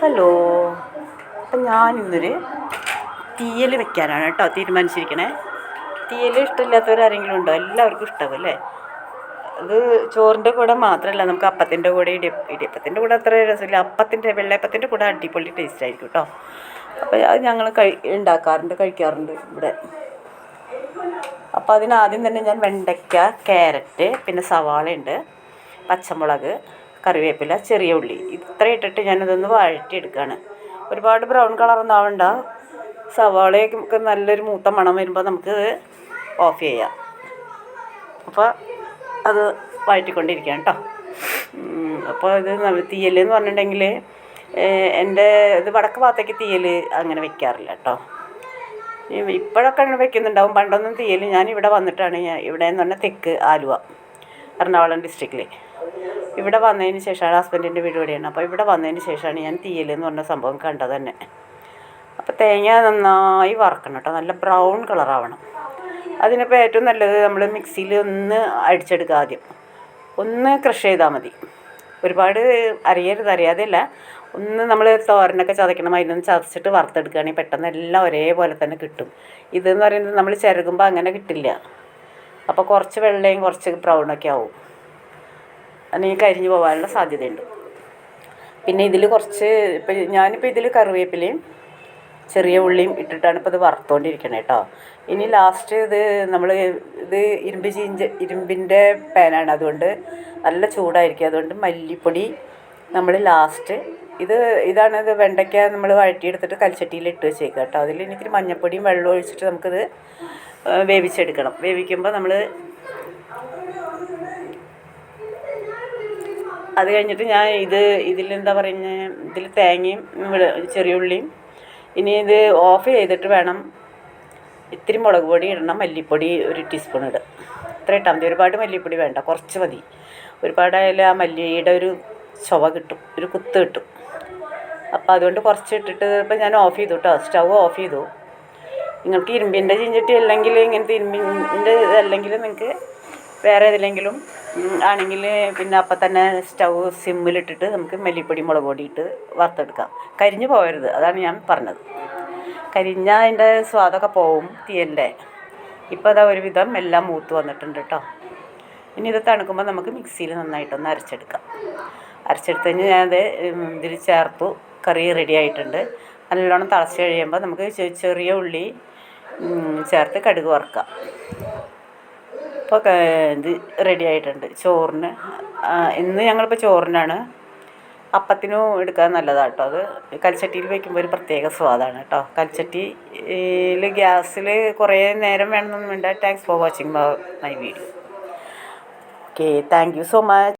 Hello. അപ്പം ഞാനിന്നൊരു തീയൽ വെക്കാനാണ് കേട്ടോ തീരുമാനിച്ചിരിക്കണേ. തീയൽ ഇഷ്ടമില്ലാത്തവരാരെങ്കിലും ഉണ്ടോ? എല്ലാവർക്കും ഇഷ്ടമാവും അല്ലേ? അത് ചോറിന്റെ കൂടെ മാത്രമല്ല നമുക്ക് അപ്പത്തിന്റെ കൂടെ ഇടി ഇടിയപ്പത്തിന്റെ കൂടെ അത്ര രസമില്ല. അപ്പത്തിന്റെ വെള്ളയപ്പത്തിന്റെ കൂടെ അടിപൊളി ടേസ്റ്റ് ആയിരിക്കും കേട്ടോ. അപ്പോൾ അത് ഞങ്ങൾ കഴി ഉണ്ടാക്കാറുണ്ട് കഴിക്കാറുണ്ട് ഇവിടെ. അപ്പോൾ അതിനാദ്യം തന്നെ ഞാൻ വെണ്ടയ്ക്ക ക്യാരറ്റ് പിന്നെ സവാള ഉണ്ട് പച്ചമുളക് കറിവേപ്പില ചെറിയ ഉള്ളി. ഇത്ര ഇട്ടിട്ട് ഞാനതൊന്ന് വഴറ്റിയെടുക്കുകയാണ് ഒരുപാട് ബ്രൗൺ കളറൊന്നും ആവണ്ട. സവാളയൊക്കെ നല്ലൊരു മൂത്ത മണം വരുമ്പോൾ നമുക്ക് ഓഫ് ചെയ്യാം. അപ്പോൾ അത് വഴറ്റിക്കൊണ്ടിരിക്കുകയാണ് കേട്ടോ അപ്പോൾ ഇത് തീയൽ എന്ന് പറഞ്ഞിട്ടുണ്ടെങ്കിൽ എന്റെ ഇത് വടക്ക് ഭാഗത്തേക്ക് തീയൽ അങ്ങനെ വെക്കാറില്ല കേട്ടോ ഇപ്പോഴൊക്കെ വെക്കുന്നുണ്ടാവും. പണ്ടൊന്നും തീയൽ ഞാൻ ഇവിടെ വന്നിട്ടാണ് ഞാൻ ഇവിടെ എന്ന് പറഞ്ഞാൽ തെക്ക് ആലുവ. എറണാകുളം ഡിസ്ട്രിക്റ്റിൽ ഇവിടെ വന്നതിന് ശേഷമാണ് ഹസ്ബൻഡിന്റെ വീട് ഇവിടെയാണ്. അപ്പോൾ ഇവിടെ വന്നതിന് ശേഷമാണ് ഞാൻ തീയൽ എന്ന് പറഞ്ഞ സംഭവം കണ്ടത് തന്നെ. അപ്പോൾ തേങ്ങ നന്നായി വറക്കണം കേട്ടോ നല്ല ബ്രൗൺ കളറാവണം അതിനിപ്പോൾ ഏറ്റവും നല്ലത് നമ്മൾ മിക്സിയിൽ ഒന്ന് അടിച്ചെടുക്കുക ആദ്യം. ഒന്ന് ക്രഷ് ചെയ്താൽ മതി. ഒരുപാട് അറിയരുത് അറിയാതെയല്ല ഒന്ന് നമ്മൾ തോരനൊക്കെ ചതയ്ക്കണം അതിനൊന്ന് ചതച്ചിട്ട് വറുത്തെടുക്കുകയാണെങ്കിൽ പെട്ടെന്ന് എല്ലാം ഒരേപോലെ തന്നെ കിട്ടും. ഇതെന്ന് പറയുന്നത് നമ്മൾ ചിരകുമ്പോൾ അങ്ങനെ കിട്ടില്ല. അപ്പോൾ കുറച്ച് വെള്ളയും കുറച്ച് ബ്രൗണൊക്കെ ആവും. അല്ലെങ്കിൽ കരിഞ്ഞു പോകാനുള്ള സാധ്യതയുണ്ട്. പിന്നെ ഇതിൽ കുറച്ച് ഇപ്പം ഞാനിപ്പോൾ ഇതിൽ കറിവേപ്പിലയും ചെറിയ ഉള്ളിയും ഇട്ടിട്ടാണ് ഇപ്പോൾ ഇത് വറുത്തുകൊണ്ടിരിക്കണേ കേട്ടോ ഇനി ലാസ്റ്റ് ഇത് നമ്മൾ ഇത് ഇരുമ്പ് ചീഞ്ച ഇരുമ്പിന്റെ പാനാണ് അതുകൊണ്ട് നല്ല ചൂടായിരിക്കും. അതുകൊണ്ട് മല്ലിപ്പൊടി നമ്മൾ ലാസ്റ്റ് ഇത് ഇതാണ് ഇത് വെണ്ടയ്ക്ക നമ്മൾ വഴറ്റിയെടുത്തിട്ട് കൽച്ചട്ടിയിൽ ഇട്ട് വെച്ചേക്കുക കേട്ടോ അതിൽ എനിക്കൊരു മഞ്ഞപ്പൊടിയും വെള്ളവും ഒഴിച്ചിട്ട് നമുക്കിത് വേവിച്ചെടുക്കണം. വേവിക്കുമ്പോൾ നമ്മൾ അത് കഴിഞ്ഞിട്ട് ഞാൻ ഇത് ഇതിൽ എന്താ പറയുന്നത് ഇതിൽ തേങ്ങയും ചെറിയ ഉള്ളിയും. ഇനി ഇത് ഓഫ് ചെയ്തിട്ട് വേണം ഇത്തിരി മുളക് പൊടി ഇടണം. മല്ലിപ്പൊടി ഒരു ടീസ്പൂൺ ഇടുക ഇത്ര ഇട്ടാൽ മതി. ഒരുപാട് മല്ലിപ്പൊടി വേണ്ട. കുറച്ച് മതി. ഒരുപാടായാലും ആ മല്ലിയുടെ ഒരു ചുവ കിട്ടും. ഒരു കുത്ത് കിട്ടും. അപ്പോൾ അതുകൊണ്ട് കുറച്ച് ഇട്ടിട്ട് ഇപ്പം ഞാൻ ഓഫ് ചെയ്തു കേട്ടോ സ്റ്റൗ ഓഫ് ചെയ്തു. നിങ്ങൾക്ക് ഇരുമ്പിന്റെ ചീഞ്ചട്ടി അല്ലെങ്കിൽ ഇങ്ങനത്തെ ഇരുമ്പിന്റെ ഇതല്ലെങ്കിൽ നിങ്ങൾക്ക് വേറെ ഏതിലെങ്കിലും ആണെങ്കിൽ പിന്നെ അപ്പം തന്നെ സ്റ്റൗ സിമ്മിലിട്ടിട്ട് നമുക്ക് മല്ലിപ്പൊടി മുളക് പൊടി ഇട്ട് വറുത്തെടുക്കാം. കരിഞ്ഞു പോകരുത് അതാണ് ഞാൻ പറഞ്ഞത്. കരിഞ്ഞാൽ അതിന്റെ സ്വാദൊക്കെ പോവും തീയലിന്റെ. ഇപ്പോൾ അതാ ഒരുവിധം എല്ലാം മൂത്ത് വന്നിട്ടുണ്ട് കേട്ടോ. ഇനി ഇത് തണുക്കുമ്പോൾ നമുക്ക് മിക്സിയിൽ നന്നായിട്ടൊന്ന് അരച്ചെടുക്കാം. അരച്ചെടുത്ത് കഴിഞ്ഞ് ഞാനത് ഇതിൽ ചേർത്തു കറി റെഡി ആയിട്ടുണ്ട്. നല്ലോണം തിളച്ച് കഴിയുമ്പോൾ നമുക്ക് ചെറിയ ഉള്ളി ചേർത്ത് കടുക് വറുക്കാം. ഇപ്പോൾ ഇത് റെഡി ആയിട്ടുണ്ട്. ചോറിന് ഇന്ന് ഞങ്ങളിപ്പോൾ ചോറിനാണ്. അപ്പത്തിനും എടുക്കാൻ നല്ലതാണ് കേട്ടോ അത്. കൽച്ചട്ടിയിൽ വയ്ക്കുമ്പോൾ ഒരു പ്രത്യേക സ്വാദാണ് കേട്ടോ കൽച്ചട്ടിയിൽ ഗ്യാസിൽ കുറേ നേരം വേണമെന്നൊന്നും വേണ്ട thanks for watching my video okay thank you so much